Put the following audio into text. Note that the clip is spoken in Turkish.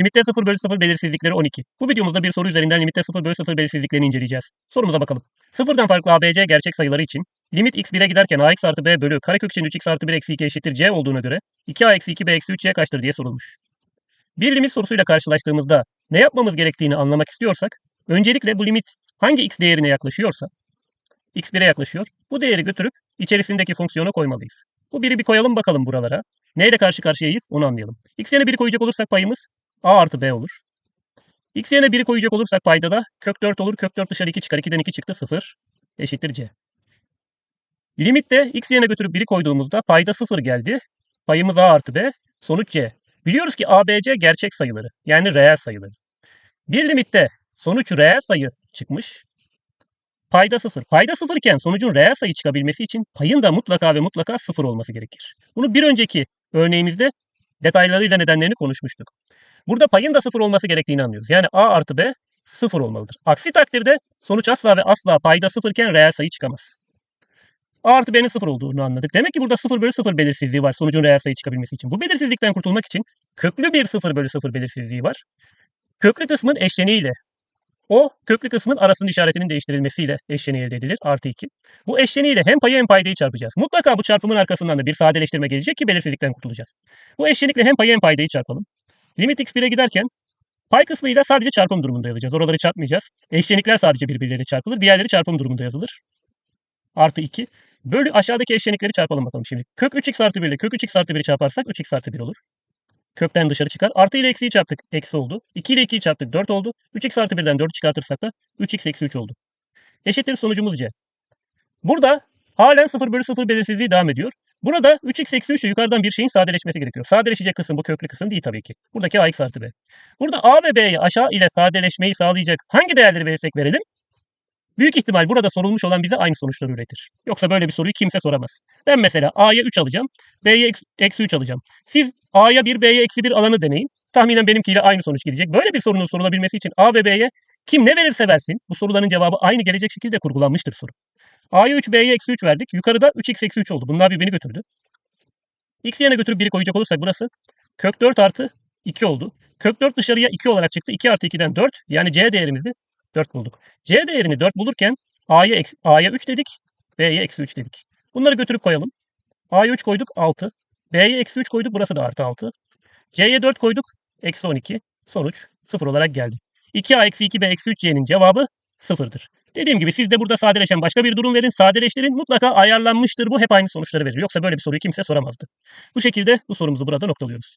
Limitte 0 bölü 0 belirsizlikleri 12. Bu videomuzda bir soru üzerinden limitte 0 bölü 0 belirsizliklerini inceleyeceğiz. Sorumuza bakalım. Sıfırdan farklı ABC gerçek sayıları için limit x 1'e giderken ax artı b bölü karekök için 3x artı 1 eksi 2 eşittir c olduğuna göre 2a eksi 2 b eksi 3 c kaçtır diye sorulmuş. Bir limit sorusuyla karşılaştığımızda ne yapmamız gerektiğini anlamak istiyorsak öncelikle bu limit hangi x değerine yaklaşıyorsa x 1'e yaklaşıyor. Bu değeri götürüp içerisindeki fonksiyona koymalıyız. Bu biri bir koyalım bakalım buralara. Neyle karşı karşıyayız onu anlayalım. X yerine 1'i koyacak olursak payımız a artı b olur. X yerine 1'i koyacak olursak payda da kök 4 olur. Kök 4 dışarı 2 çıkar. 2'den 2 çıktı 0 eşittir c. Limitte x yerine götürüp 1'i koyduğumuzda payda 0 geldi. Payımız a artı b. Sonuç c. Biliyoruz ki a, b, c gerçek sayıları. Yani reel sayıları. Bir limitte sonuç reel sayı çıkmış. Payda 0. Payda 0 iken sonucun reel sayı çıkabilmesi için payın da mutlaka ve mutlaka 0 olması gerekir. Bunu bir önceki örneğimizde detaylarıyla nedenlerini konuşmuştuk. Burada payın da 0 olması gerektiğini anlıyoruz. Yani a artı b 0 olmalıdır. Aksi takdirde sonuç asla ve asla payda 0 iken reel sayı çıkamaz. A artı B'nin 0 olduğunu anladık. Demek ki burada 0 bölü 0 belirsizliği var sonucun reel sayı çıkabilmesi için. Bu belirsizlikten kurtulmak için köklü bir 0 bölü 0 belirsizliği var. Köklü kısmın eşleniğiyle o köklü kısmın arasının işaretinin değiştirilmesiyle eşleniği elde edilir. Artı 2. Bu eşleniğiyle hem payı hem paydayı çarpacağız. Mutlaka bu çarpımın arkasından da bir sadeleştirme gelecek ki belirsizlikten kurtulacağız. Bu eşlenikle hem payı hem paydayı çarpalım. Limit x 1'e giderken pay kısmıyla sadece çarpım durumunda yazacağız. Oraları çarpmayacağız. Eşlenikler sadece birbirleriyle çarpılır. Diğerleri çarpım durumunda yazılır. Artı 2. Bölü aşağıdaki eşlenikleri çarpalım bakalım şimdi. Kök 3x artı 1 ile kök 3x artı 1'i çarparsak 3x artı 1 olur. Kökten dışarı çıkar. Artı ile eksiyi çarptık. Eksi oldu. 2 ile 2'yi çarptık. 4 oldu. 3x artı 1'den 4'ü çıkartırsak da 3x eksi 3 oldu. Eşittir sonucumuz c. Burada halen 0 bölü 0 belirsizliği devam ediyor. Burada 3x eksi 3 ile yukarıdan bir şeyin sadeleşmesi gerekiyor. Sadeleşecek kısım bu köklü kısım değil tabii ki. Buradaki ax artı b. Burada a ve b'ye aşağı ile sadeleşmeyi sağlayacak hangi değerleri verirsek verelim Büyük ihtimal burada sorulmuş olan bize aynı sonuçları üretir. Yoksa böyle bir soruyu kimse soramaz. Ben mesela A'ya 3 alacağım, B'ye eksi 3 alacağım. Siz A'ya 1, B'ye eksi 1 alanı deneyin. Tahminen benimkiyle aynı sonuç gelecek. Böyle bir sorunun sorulabilmesi için A ve B'ye kim ne verirse versin bu soruların cevabı aynı gelecek şekilde kurgulanmıştır soru. A'ya 3, B'ye eksi 3 verdik. Yukarıda 3x eksi 3 oldu. Bunlar birbirini götürdü. X yerine götürüp 1'i koyacak olursak burası kök 4 artı 2 oldu. Kök 4 dışarıya 2 olarak çıktı. 2 artı 2'den 4 yani C değerimizi 4 bulduk. C değerini 4 bulurken A'ya A'ya 3 dedik, B'ye eksi 3 dedik. Bunları götürüp koyalım. A'ya 3 koyduk 6. B'ye eksi 3 koyduk burası da artı 6. C'ye 4 koyduk eksi 12. Sonuç 0 olarak geldi. 2A eksi 2B eksi 3 C'nin cevabı 0'dır. Dediğim gibi siz de burada sadeleşen başka bir durum verin. Sadeleştirin mutlaka ayarlanmıştır bu hep aynı sonuçları verir. Yoksa böyle bir soruyu kimse soramazdı. Bu şekilde bu sorumuzu burada noktalıyoruz.